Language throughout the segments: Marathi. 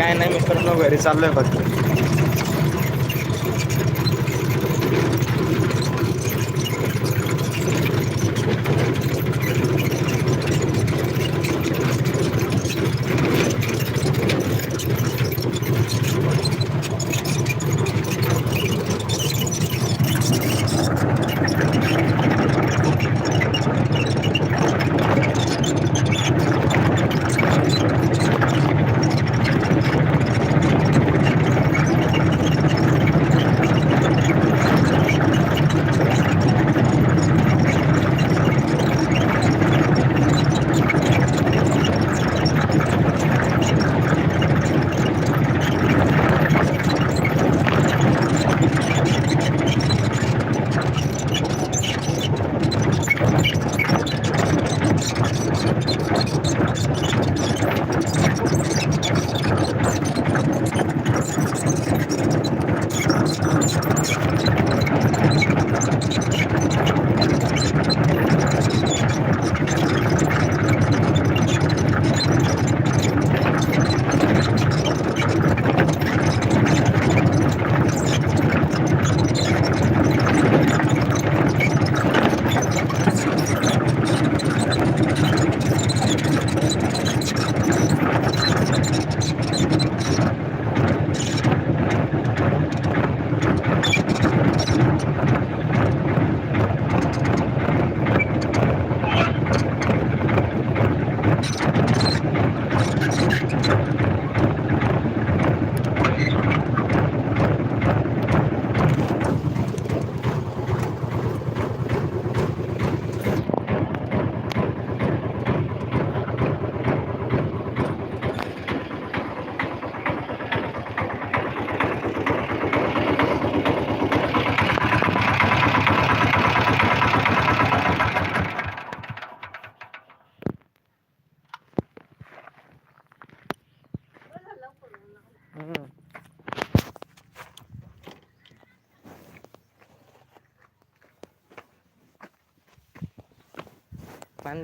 काय नाही मित्रांनो घरी चाललोय फक्त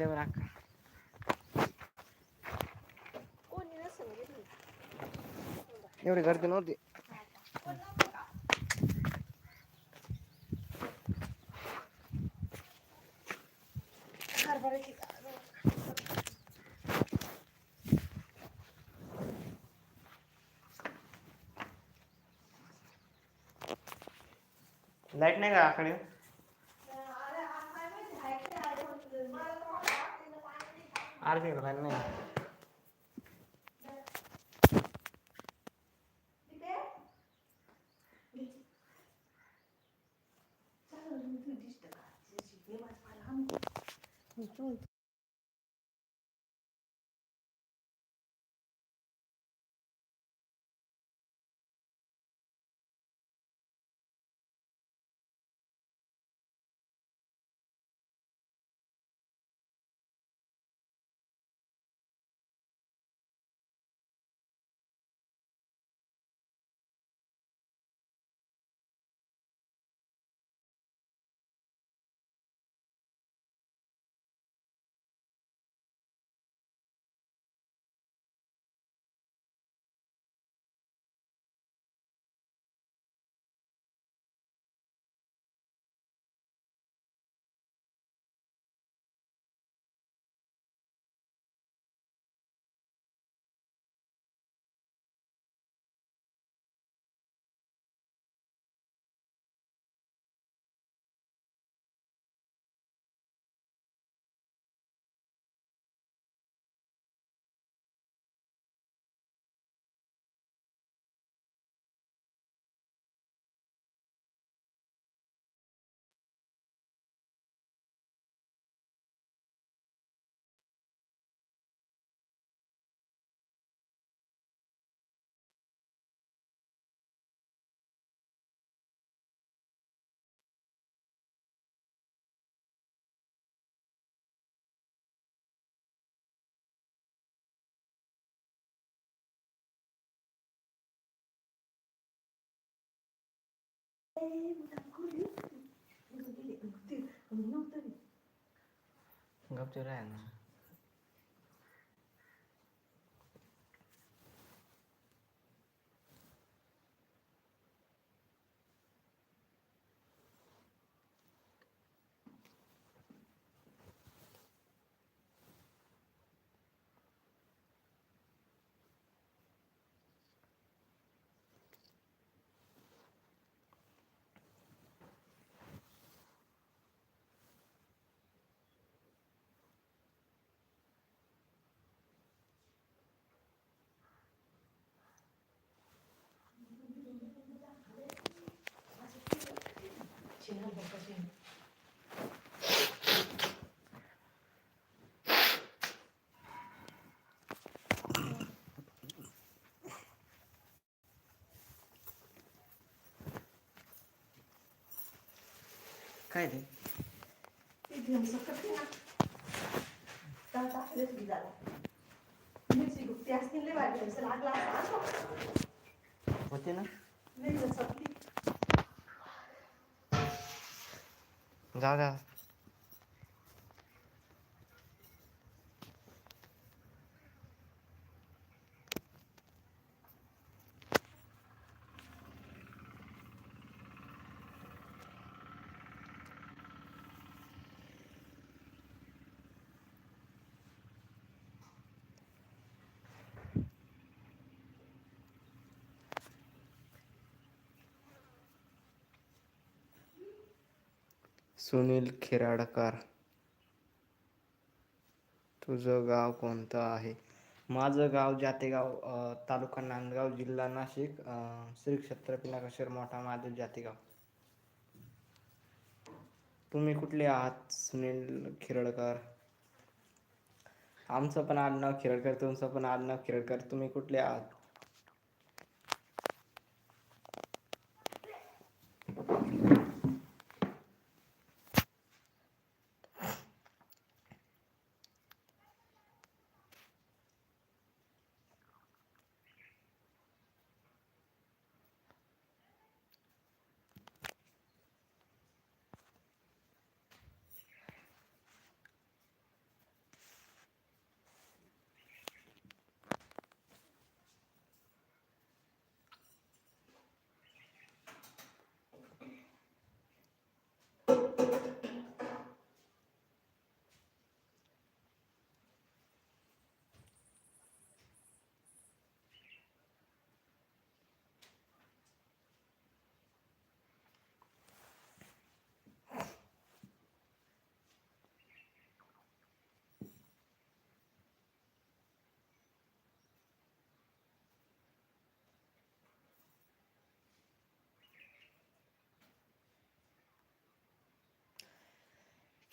पाणी दे बरं अक्का. कोणी नसेल गेली. एवढी गर्दी नव्हती. हरभऱ्याची डाळ. लाइट नाही का आकडे अरे आज काय माहिती आहे की आहे म्हणून. मला तर वाटलं आपल्याला पाणी नाही का? Góc chữ đàn असता असं. होते ना. नाही तर सुनील खिराडकर. तुझं गाव कोणतं आहे? माझं गाव जातेगाव तालुका नांदगाव जिल्हा नाशिक श्री क्षेत्र नगरशेर मोठा महादेव जातेगाव. तुम्ही कुठले आहात सुनील खिरडकर? आमचं पण आडनाव खिरडकर तुमचं पण आडनाव खिरडकर. तुम्ही कुठले आहात?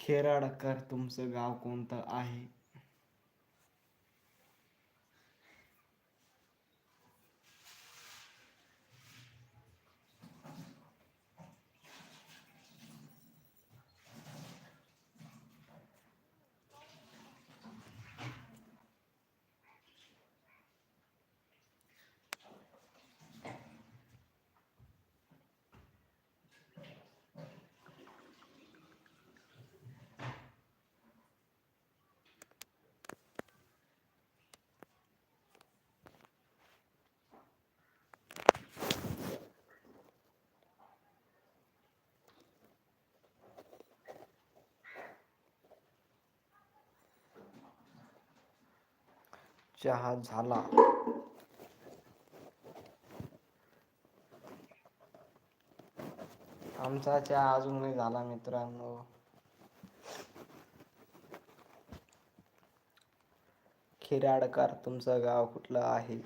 खेराडकर तुमचं गाव कोणतं आहे? चहा झाला. आमचा चहा अजून नाही झाला मित्रांनो. खिराडकर तुमचं गाव कुठलं आहे?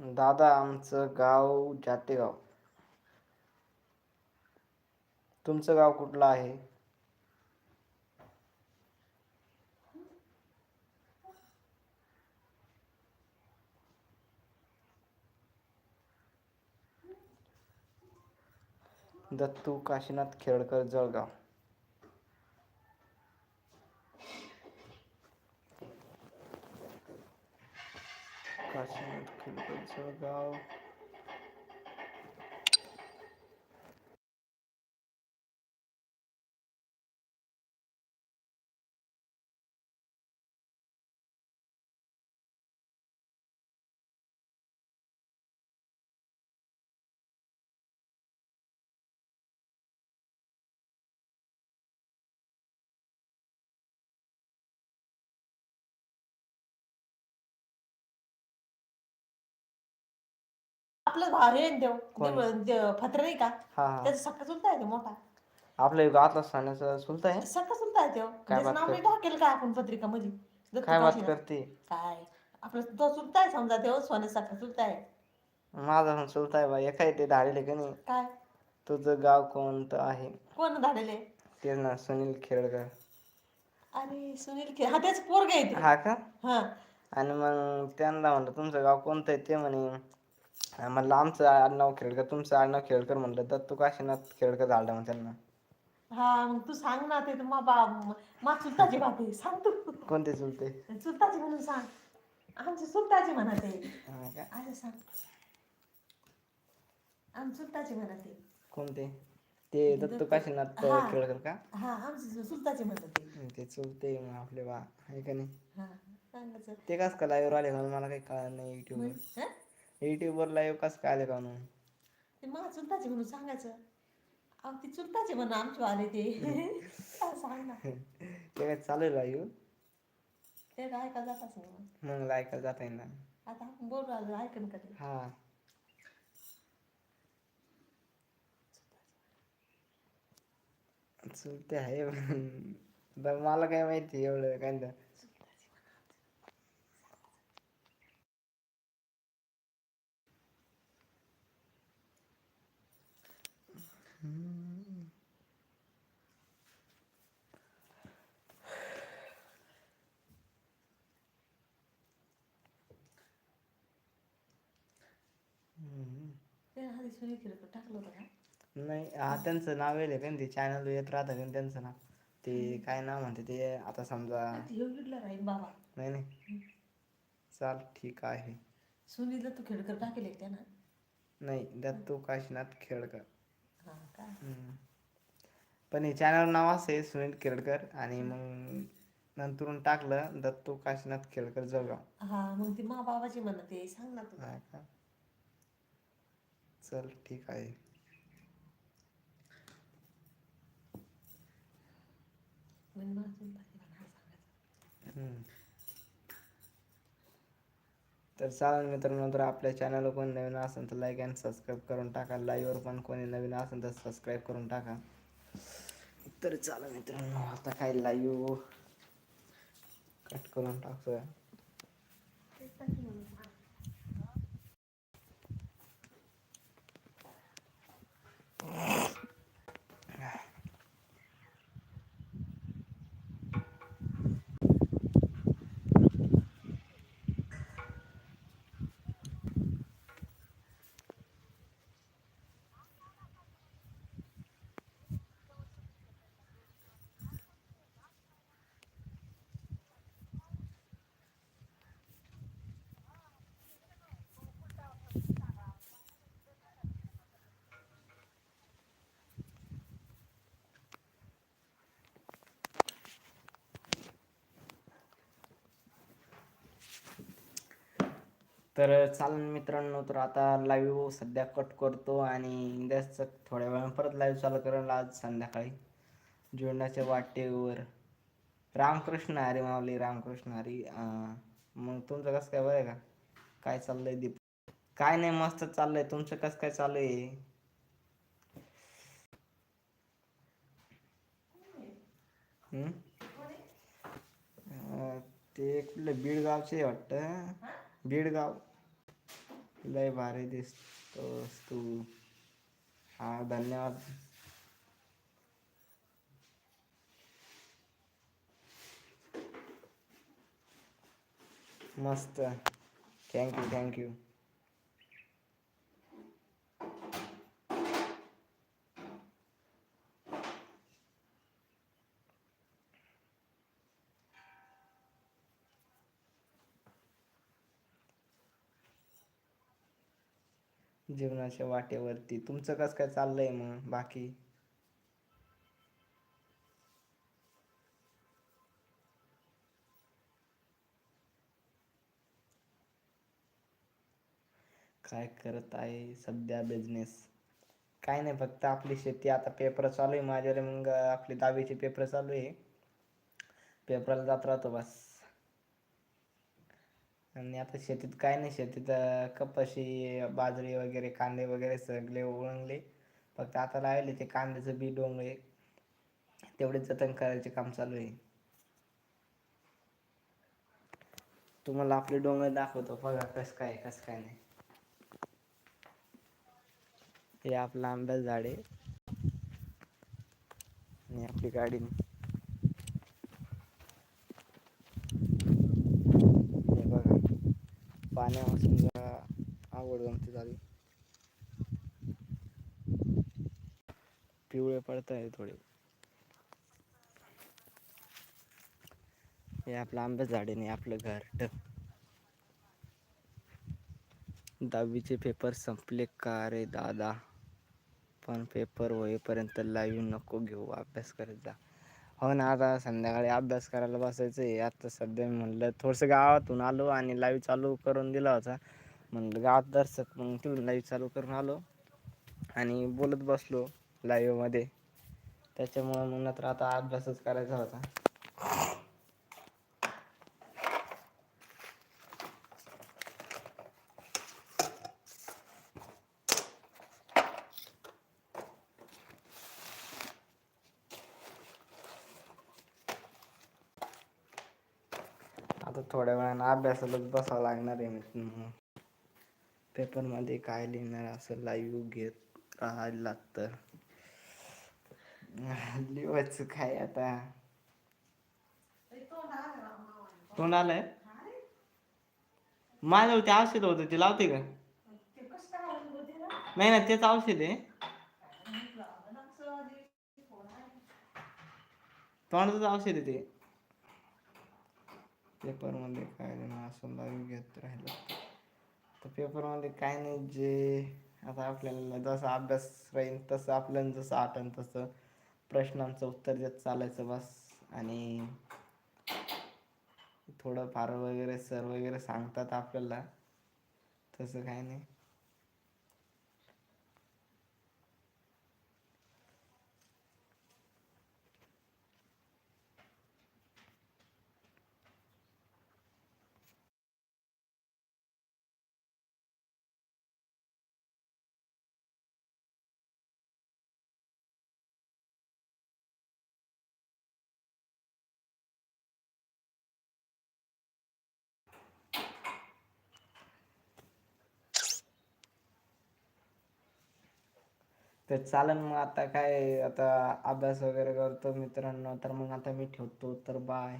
दादा आमचं गाव जातेगाव. तुमचं गाव कुठलं आहे? दत्तू काशीनाथ खेडकर जळगाव. काशीनाथ खेडकर जळगाव आपलं भारी आहे ना देव. कोण? देव- देव- फत्र नाही का? हा हा. त्याचा सक्का चुलता आहे तो मोठा. आपल्या गावातला सणाचा चुलता आहे? सक्का चुलता आहे तो त्याचं बात नाव कर- नाही टाकेल का आपण पत्रिका मध्ये काय बात काशीनाथ. करते? काय? आपलं तो चुलता आहे समजा देव सोने सक्का चुलता आहे. माझा पण चुलता आहे बा एका इथे धाडले का नाही? काय? तुझं गाव कोणतं आहे? कोण धाडले? तेच ना सुनील खेडकर अरे सुनील खे हा त्याच पोरग आहे ते. हा का? हा. आणि मग त्यांना म्हणलं तुमचं गाव कोणतं आहे ते म्हणे. म्हणलं आमचं आडनाव खेडकर तुमचं आडनाव खेडकर म्हणलं दत्तू काशीनाथ खेडकर झालं मग त्यांना. हा मग तू सांग ना ते मा बा मा चुलताची आहे सांग तू. कोणते चुलते? चुलताची म्हणून सांग. आमची चुलताची म्हणा ते हा का? असं सांग. आमची चुलताची म्हणा ते कोणते? ते दत्तू काशीनाथ हा. खेडकर का? हा आमची चुलताची म्हणा ते ते चुलते मग आपले बा आहे का नाही? हा सांगायचं ते कस का लाईव्ह आले म्हणून मला काही कळलं नाही युट्यूबवर हं? युट्यूबवर लाईव्ह कस काय आले का म्हणून? ते मा चुलताची म्हणून सांगायचं. अहो ती चुलताची म्हणा आमची आले ते. काय सांग ना. ते काय चालू आहे लाईव्ह ते काय का जात असेल मग मग जाता येईल ना. आता आपण बोलू आलो ऐकन कधी? हा. चुलते आहे. पण मला काय माहिती एवढं काय नाही. हम्म. ते आधी सुनील किरकर टाकलं होतं का? नाही हा त्यांचं नाव येईल का? ते चॅनल येत राहतं का त्यांचं नाव. ते काय नाव म्हणते ते? आता समजा राहील बाबा. नाही नाही. चाल ठीक आहे. सुनीलला तू खेडकर टाकेल नाही दत्तू काशीनाथ खेडकर. हा का? हम्म. पण हे चॅनल नाव असं आहे सुनील खेडकर. आणि मग नंतरून टाकलं दत्तू काशीनाथ खेडकर जळगाव. हा मग ती मा बाबाची म्हणत सांग ना तू. हा का? चल ठीक आहे. हम्म. तर चालेल मित्रांनो तर आपल्या चॅनलवर कोणी नवीन असेल तर लाईक अँड सबस्क्राईब करून टाका. लाईव्हवर पण कोणी नवीन असेल तर सबस्क्राईब करून टाका. तर चला मित्रांनो आता काय लाईव्ह कट करून टाकतोय तर चालेल मित्रांनो तर आता लाईव्ह सध्या कट करतो आणि जास्त थोड्या वेळानं परत लाईव्ह चालू करेल आज संध्याकाळी. जीवनाच्या वाटेवर. रामकृष्ण हरी माऊली रामकृष्ण हरी. अं, मग तुमचं कसं काय बरं आहे का? काय चाललंय दीप? काय नाही मस्त चाललंय. तुमचं कसं काय चालू आहे? ते कुठलं बीडगावचे आहे वाटतं? बीडगाव. लय भारी दिसतोस तू. हा धन्यवाद. मस्त. थैंक यू थैंक थँक्यू जीवनाच्या वाटेवरती. तुमचं कसं काय चाललंय मग? बाकी? काय करत आहे सध्या बिझनेस काय नाही फक्त आपली शेती. आता पेपर चालू आहे माझ्याकडे मग आपली दहावीचे पेपर चालू आहे. पेपरला जात राहतो बस. आणि आता शेतीत काय नाही शेतीत अं, कपाशी बाजरी वगैरे कांदे वगैरे सगळे ओळंगले. फक्त आता राहिले ते कांद्याचं बी डोंगळे. तेवढे जतन करायचे काम चालू आहे. तुम्हाला आपले डोंगर दाखवतो बघा कसं काय कसं काय नाही. हे आपलं आंब्याचं झाड आहे. आणि आपली गाडी नाही बघा पाण्यापासून जरा आवड गमती झाली. पिवळे पडत आहे थोडे. हे आपलं आंब्या झाड आहे आपलं घर. दहावीचे पेपर संपले का रे दादा? पण पेपर होईपर्यंत लाईव्ह नको घेऊ. अभ्यास करत जा. हो ना आता संध्याकाळी अभ्यास करायला बसायचं आहे. आता सध्या मी म्हणलं थोडंसं गावातून आलो आणि लाईव्ह चालू करून दिला होता. म्हणलं गावात दर्शक मग तिथून लाईव्ह चालू करून आलो आणि बोलत बसलो लाईव्हमध्ये त्याच्यामुळं मग नंतर आता अभ्यासच करायचा होता आता थोड्या वेळानं अभ्यासालाच बसावं लागणार आहे मी पेपरमध्ये म्हणजे काय लिहिणार असं लाईव्ह घेत राहायला तर लिवायचं काय आता? तोंड आलंय? माझ्या ते औषध होतं ते लावते का? नाही ना तेच औषध आहे. लावलं औषध आहे ते. पेपरमध्ये काय देणार असं लाईव्ह घेत राहिलं. तर पेपरमध्ये काय नाही जे आता आपल्याला जसा अभ्यास राहील तसं आपल्याला जसं आठवण तसं प्रश्नांचं उत्तर देत चालायचं बस. आणि थोडं फार वगैरे सर वगैरे सांगतात आपल्याला तसं काही नाही. तर चालन मग आता काय आता अभ्यास वगैरे करतो मित्रांनो तर मग आता मी ठेवतो तर बाय